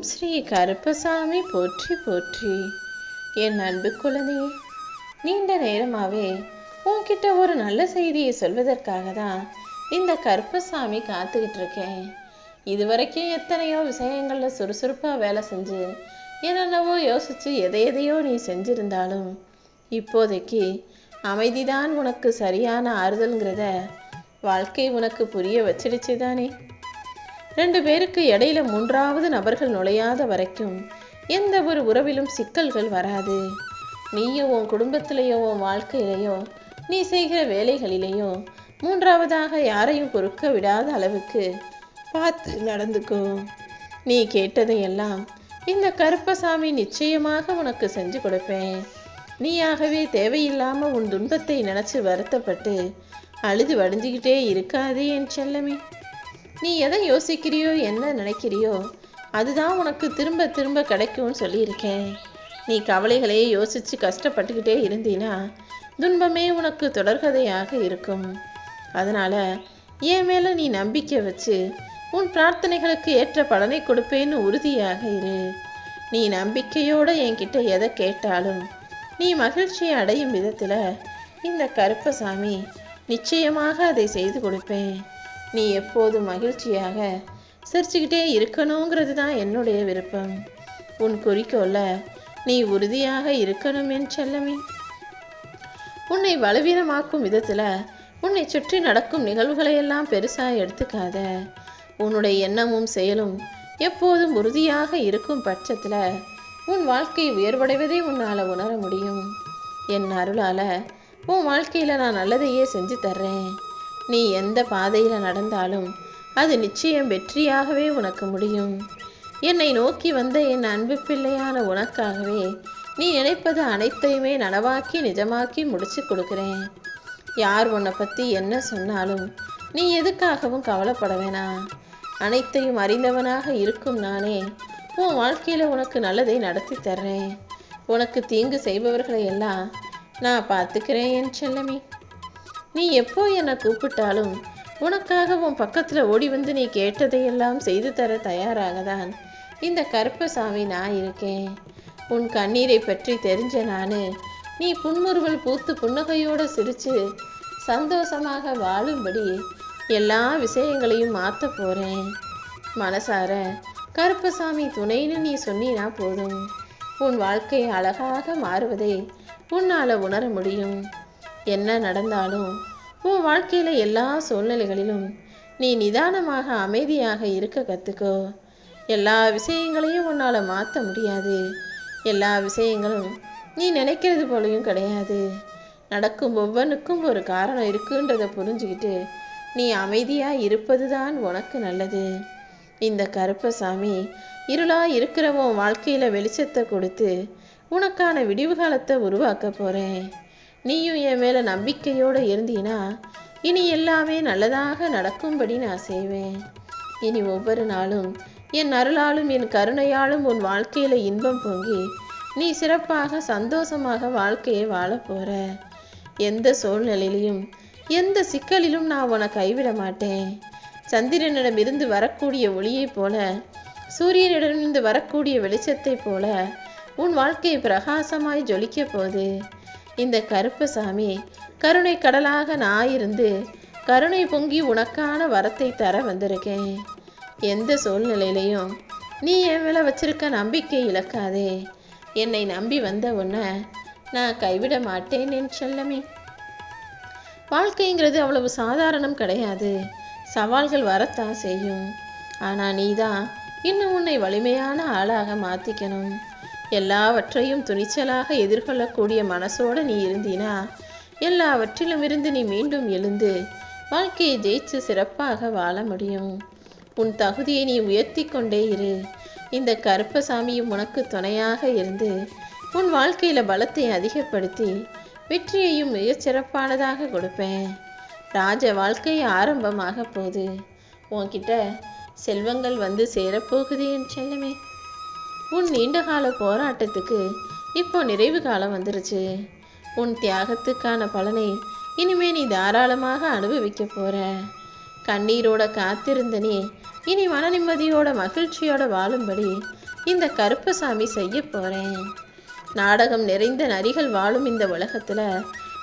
ஓம் ஸ்ரீ கருப்பசாமி போற்றி போற்றி. என் அன்பு குழந்தையே நீண்ட நேரமாகவே உன்கிட்ட ஒரு நல்ல செய்தியை சொல்வதற்காக தான் இந்த கருப்பசாமி காத்துக்கிட்டு இருக்கேன். இதுவரைக்கும் எத்தனையோ விஷயங்களில் சுறுசுறுப்பாக வேலை செஞ்சு என்னென்னவோ யோசிச்சு எதை எதையோ நீ செஞ்சிருந்தாலும் இப்போதைக்கு அமைதிதான் உனக்கு சரியான ஆறுதல்ங்கிறத வாழ்க்கை உனக்கு புரிய வச்சிடுச்சு தானே ரெண்டு பேருக்கு இடையில மூன்றாவது நபர்கள் நுழையாத வரைக்கும் எந்த ஒரு உறவிலும் சிக்கல்கள் வராது. நீயும் உன் குடும்பத்திலேயோ உன் வாழ்க்கையிலேயோ நீ செய்கிற வேலைகளிலேயோ மூன்றாவதாக யாரையும் பொறுக்க விடாத அளவுக்கு பார்த்து நடந்துக்கோ. நீ கேட்டதையெல்லாம் இந்த கருப்பசாமி நிச்சயமாக உனக்கு செஞ்சு கொடுப்பேன். நீயாகவே தேவையில்லாம உன் துன்பத்தை நினைச்சு வருத்தப்பட்டு அழுது வடிஞ்சுக்கிட்டே இருக்காதே என் செல்லமே. நீ எதை யோசிக்கிறியோ என்ன நினைக்கிறியோ அதுதான் உனக்கு திரும்ப திரும்ப கிடைக்கும்னு சொல்லியிருக்கேன். நீ கவலைகளையே யோசித்து கஷ்டப்பட்டுக்கிட்டே இருந்தீனா துன்பமே உனக்கு தொடர்கதையாக இருக்கும். அதனால் என் மேலே நீ நம்பிக்கை வச்சு உன் பிரார்த்தனைகளுக்கு ஏற்ற பலனை கொடுப்பேன்னு உறுதியாக இரு. நீ நம்பிக்கையோடு என்கிட்ட எதை கேட்டாலும் நீ மகிழ்ச்சி அடையும் விதத்தில் இந்த கருப்பசாமி நிச்சயமாக அதை செய்து கொடுப்பேன். நீ எப்போதும் மகிழ்ச்சியாக சிரிச்சுக்கிட்டே இருக்கணுங்கிறது தான் என்னுடைய விருப்பம். உன் குறிக்கோள நீ உறுதியாக இருக்கணும் என் செல்லமே. உன்னை பலவீனமாக்கும் விதத்தில் உன்னை சுற்றி நடக்கும் நிகழ்வுகளையெல்லாம் பெருசாக எடுத்துக்காத. உன்னுடைய எண்ணமும் செயலும் எப்போதும் உறுதியாக இருக்கும் பட்சத்தில் உன் வாழ்க்கை உயர்வடைவதை உன்னால் உணர முடியும். என் அருளால் உன் வாழ்க்கையில் நான் நல்லதையே செஞ்சு தர்றேன். நீ எந்த பாதையில் நடந்தாலும் அது நிச்சயம் வெற்றியாகவே உனக்கு முடியும். என்னை நோக்கி வந்த என் அன்பு பிள்ளையான உனக்காகவே நீ நினைப்பது அனைத்தையுமே நனவாக்கி நிஜமாக்கி முடிச்சு கொடுக்குறேன். யார் உன்னை பற்றி என்ன சொன்னாலும் நீ எதுக்காகவும் கவலைப்பட வேணாம் அனைத்தையும் அறிந்தவனாக இருக்கும் நானே உன் வாழ்க்கையில் உனக்கு நல்லதை நடத்தி தர்றேன். உனக்கு தீங்கு செய்பவர்களை எல்லாம் நான் பார்த்துக்கிறேன் என் செல்லமே. நீ எப்போ என்னை கூப்பிட்டாலும் உனக்காக உன் பக்கத்தில் ஓடி வந்து நீ கேட்டதையெல்லாம் செய்து தர தயாராக தான் இந்த கருப்பசாமி நான் இருக்கேன். உன் கண்ணீரை பற்றி தெரிஞ்ச நான் நீ புன்முறுவல் பூத்து புன்னகையோடு சிரித்து சந்தோஷமாக வாழும்படி எல்லா விஷயங்களையும் மாற்ற போகிறேன் மனசார கருப்பசாமி துணைன்னு நீ சொன்னினா போதும். உன் வாழ்க்கை அழகாக மாறுவதை உன்னால் உணர முடியும். என்ன நடந்தாலும் உன் வாழ்க்கையில் எல்லா சூழ்நிலைகளிலும் நீ நிதானமாக அமைதியாக இருக்க கற்றுக்கோ எல்லா விஷயங்களையும் உன்னால் மாற்ற முடியாது. எல்லா விஷயங்களும் நீ நினைக்கிறது போலையும் கிடையாது. நடக்கும் ஒவ்வொன்றுக்கும் ஒரு காரணம் இருக்குன்றதை புரிஞ்சுக்கிட்டு நீ அமைதியாக இருப்பது தான் உனக்கு நல்லது. இந்த கருப்பசாமி இருளா இருக்கிறவன் வாழ்க்கையில் வெளிச்சத்தை கொடுத்து உனக்கான விடிவு காலத்தை உருவாக்க போகிறேன் நீயும் என் மேலே நம்பிக்கையோடு இருந்தீனா இனி எல்லாமே நல்லதாக நடக்கும்படி நான் செய்வேன். இனி ஒவ்வொரு நாளும் என் அருளாலும் என் கருணையாலும் உன் வாழ்க்கையில் இன்பம் பொங்கி நீ சிறப்பாக சந்தோஷமாக வாழ்க்கையை வாழப்போகிற எந்த சூழ்நிலையிலும் எந்த சிக்கலிலும் நான் உன்னை கைவிட மாட்டேன். சந்திரனிடமிருந்து வரக்கூடிய ஒளியைப் போல சூரியனிடமிருந்து வரக்கூடிய வெளிச்சத்தைப் போல உன் வாழ்க்கை பிரகாசமாய் ஜொலிக்க போகுது. இந்த கருப்பசாமி கருணை கடலாக நான் இருந்து கருணை பொங்கி உனக்கான வரத்தை தர வந்திருக்கேன். எந்த சூழ்நிலையிலையும் நீ என் மேலே வச்சிருக்க நம்பிக்கை இழக்காதே. என்னை நம்பி வந்த உன்னை நான் கைவிட மாட்டேன் என் செல்லமே. வாழ்க்கைங்கிறது அவ்வளவு சாதாரணம் கிடையாது. சவால்கள் வரத்தான் செய்யும். ஆனால் நீதான் இன்னும் உன்னை வலிமையான ஆளாக மாற்றிக்கணும் எல்லாவற்றையும் துணிச்சலாக எதிர்கொள்ளக்கூடிய மனசோடு நீ இருந்தினா எல்லாவற்றிலும் இருந்து நீ மீண்டும் எழுந்து வாழ்க்கையை ஜெயிச்சு சிறப்பாக வாழ முடியும். உன் தகுதியை நீ உயர்த்தி கொண்டே இரு. இந்த கருப்பசாமியும் உனக்கு துணையாக இருந்து உன் வாழ்க்கையில் பலத்தை அதிகப்படுத்தி வெற்றியையும் மிகச் சிறப்பானதாக கொடுப்பேன். ராஜ வாழ்க்கை ஆரம்பமாக போகுது. உன்கிட்ட செல்வங்கள் வந்து சேரப்போகுது என் செல்லமே. உன் நீண்டகால போராட்டத்துக்கு இப்போ நிறைவு காலம் வந்துருச்சு. உன் தியாகத்துக்கான பலனை இனிமே நீ தாராளமாக அனுபவிக்க போற. கண்ணீரோட காத்திருந்த நீ இனி மன நிம்மதியோட மகிழ்ச்சியோட வாழும்படி இந்த கருப்பசாமி செய்ய போறேன். நாடகம் நிறைந்த நரிகள் வாழும் இந்த உலகத்துல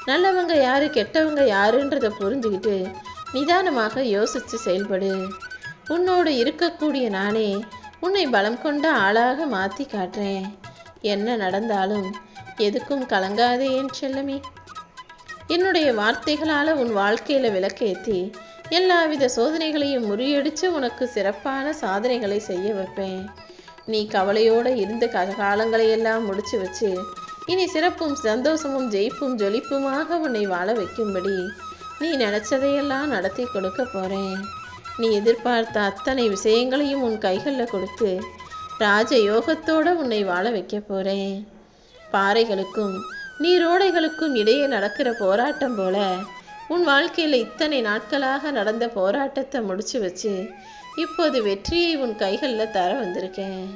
நல்லவங்க யாரு கெட்டவங்க யாருன்றத புரிஞ்சுக்கிட்டு நிதானமாக யோசிச்சு செயல்படு. உன்னோடு இருக்கக்கூடிய நானே உன்னை பலம் கொண்ட ஆளாக மாத்தி காட்டுறேன். என்ன நடந்தாலும் எதுக்கும் கலங்காதே என் செல்லமே. என்னுடைய வார்த்தைகளால் உன் வாழ்க்கையில் விளக்கேற்றி எல்லாவித சோதனைகளையும் முறியடித்து உனக்கு சிறப்பான சாதனைகளை செய்ய வைப்பேன். நீ கவலையோடு இருந்த க- காலங்களையெல்லாம் முடிச்சு வச்சு இனி சிறப்பும் சந்தோஷமும் ஜெயிப்பும் ஜொலிப்புமாக உன்னை வாழ வைக்கும்படி நீ நினச்சதையெல்லாம் நடத்தி கொடுக்க போகிறேன் நீ எதிர்பார்த்த அத்தனை விஷயங்களையும் உன் கைகளில் கொடுத்து ராஜ யோகத்தோட உன்னை வாழ வைக்க போகிறேன் பாறைகளுக்கும் நீரோடைகளுக்கும் இடையே நடக்கிற போராட்டம் போல உன் வாழ்க்கையில் இத்தனை நாட்களாக நடந்த போராட்டத்தை முடிச்சு வச்சு இப்போது வெற்றியை உன் கைகளில் தர வந்திருக்கேன்.